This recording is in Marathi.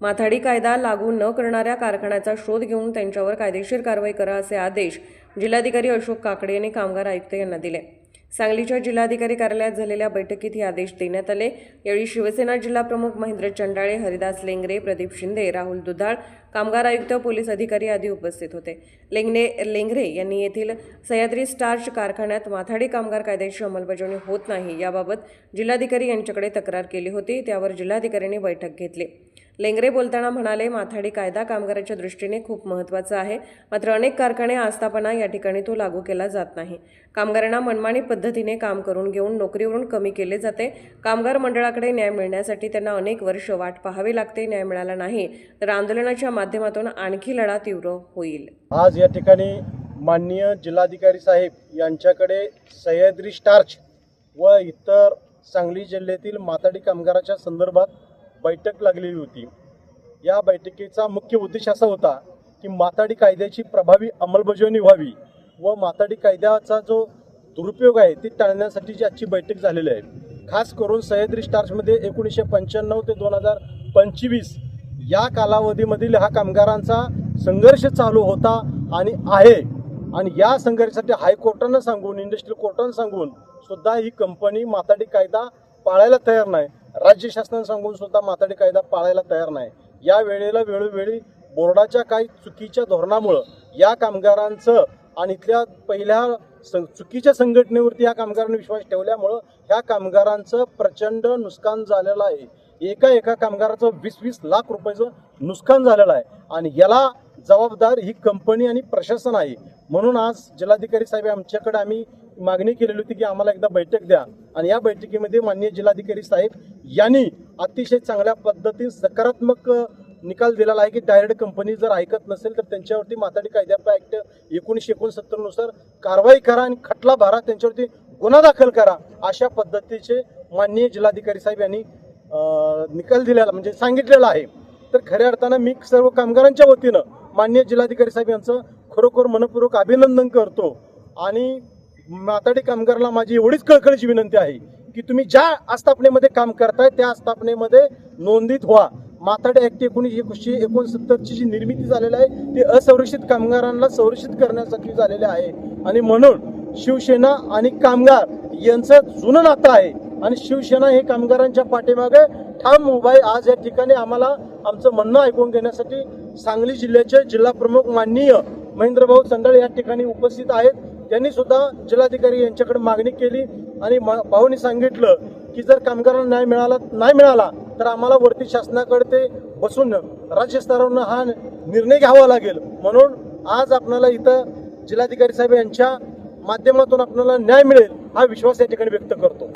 माथाडी कायदा लागू न करणाऱ्या कारखान्याचा शोध घेऊन त्यांच्यावर कायदेशीर कारवाई करा असे आदेश जिल्हाधिकारी अशोक काकडे यांनी कामगार आयुक्त यांना दिले. सांगलीच्या जिल्हाधिकारी कार्यालयात झालेल्या बैठकीत हे आदेश देण्यात आले. यावेळी शिवसेना जिल्हाप्रमुख महेंद्र चंडाळे हरिदास लेंगरे प्रदीप शिंदे राहुल दुधाळ कामगार आयुक्त पोलीस अधिकारी आदी उपस्थित होते. लेंगणे लेंगरे यांनी येथील सह्याद्री स्टार्च कारखान्यात माथाडी कामगार कायद्याची अंमलबजावणी होत नाही याबाबत जिल्हाधिकारी यांच्याकडे तक्रार केली होती त्यावर जिल्हाधिकाऱ्यांनी बैठक घेतली. लेंगरे बोलताना म्हणाले माथाडी कायदा कामगाराच्या दृष्टीने खूप महत्त्वाचा आहे मात्र अनेक कारखाने आस्थापना या ठिकाणी तो लागू केला जात नाही. कामगारांना मनमानी पद्धतीने काम करून घेऊन नोकरीवरून कमी केले जाते. कामगार मंडळाकडे न्याय मिळण्यासाठी त्यांना अनेक वर्ष वाट पाहावी लागते न्याय मिळाला नाही तर आंदोलनाच्या माध्यमातून आणखी लढा तीव्र होईल. आज या ठिकाणी माननीय जिल्हाधिकारी साहेब यांच्याकडे सह्याद्री स्टार्च व इतर सांगली जिल्ह्यातील माथाडी कामगाराच्या संदर्भात बैठक लागलेली होती. या बैठकीचा मुख्य उद्देश असा होता की माथाडी कायद्याची प्रभावी अंमलबजावणी व्हावी व माथाडी कायद्याचा जो दुरुपयोग आहे ती टाळण्यासाठीची आजची बैठक झालेली आहे. खास करून सह्याद्री स्टार्चमध्ये एकोणीसशे पंच्याण्णव ते दोन हजार पंचवीस या कालावधीमधील हा कामगारांचा संघर्ष चालू होता आणि आहे. आणि या संघर्षासाठी हायकोर्टानं सांगून इंडस्ट्रियल कोर्टानं सांगून सुद्धा ही कंपनी माथाडी कायदा पाळायला तयार नाही. राज्य शासनानं सांगून सुद्धा माथाडी कायदा पाळायला तयार नाही. या वेळेला वेळोवेळी बोर्डाच्या काही चुकीच्या धोरणामुळं या कामगारांचं आणि इथल्या पहिल्या सं- चुकीच्या संघटनेवरती या कामगारांनी विश्वास ठेवल्यामुळं ह्या कामगारांचं प्रचंड नुकसान झालेलं आहे. एका एका कामगाराचं वीस वीस लाख रुपयाचं नुकसान झालेलं आहे. आणि याला जबाबदार ही कंपनी आणि प्रशासन आहे. म्हणून आज जिल्हाधिकारी साहेब आमच्याकडे आम्ही मागणी केलेली होती की आम्हाला एकदा बैठक द्या. आणि या बैठकीमध्ये माननीय जिल्हाधिकारी साहेब यांनी अतिशय चांगल्या पद्धतीने सकारात्मक निकाल दिलेला आहे की डायरेक्ट कंपनी जर ऐकत नसेल तर त्यांच्यावरती माथाडी कायद्या ऍक्ट एकोणीसशे एकोणसत्तरनुसार कारवाई करा आणि खटला भरा त्यांच्यावरती गुन्हा दाखल करा अशा पद्धतीचे माननीय जिल्हाधिकारी साहेब यांनी निकाल दिलेला म्हणजे सांगितलेला आहे. तर खऱ्या अर्थानं मी सर्व कामगारांच्या वतीनं मान्य जिल्हाधिकारी साहेब यांचं खरोखर मनपूर्वक अभिनंदन करतो. आणि माताडी कामगाराला माझी एवढीच कळकळीची विनंती आहे की तुम्ही ज्या आस्थापनेमध्ये काम करताय त्या आस्थापनेमध्ये नोंदीत व्हा. माताडी ऍक्ट एकोणीस एकोणीसशे एकोणसत्तरची जी निर्मिती झालेली आहे ती असंरक्षित कामगारांना संरक्षित करण्यासाठी झालेली आहे. आणि म्हणून शिवसेना आणि कामगार यांचं जुनं नातं आहे. आणि शिवसेना हे कामगारांच्या पाठीमागे ठाम उभा आहे. आज या ठिकाणी आम्हाला आमचं म्हणणं ऐकून घेण्यासाठी सांगली जिल्ह्याचे जिल्हा प्रमुख माननीय महेंद्रभाऊ चंडाळे या ठिकाणी उपस्थित आहेत. त्यांनी सुद्धा जिल्हाधिकारी यांच्याकडे मागणी केली आणि मा- भाऊनी सांगितलं की जर कामगारांना न्याय मिळाला नाही मिळाला तर आम्हाला वरती शासनाकडे ते बसून राज्य स्तरावरून हा निर्णय घ्यावा लागेल. म्हणून आज आपल्याला इथं जिल्हाधिकारी साहेब यांच्या माध्यमातून आपल्याला न्याय मिळेल हा विश्वास या ठिकाणी व्यक्त करतो.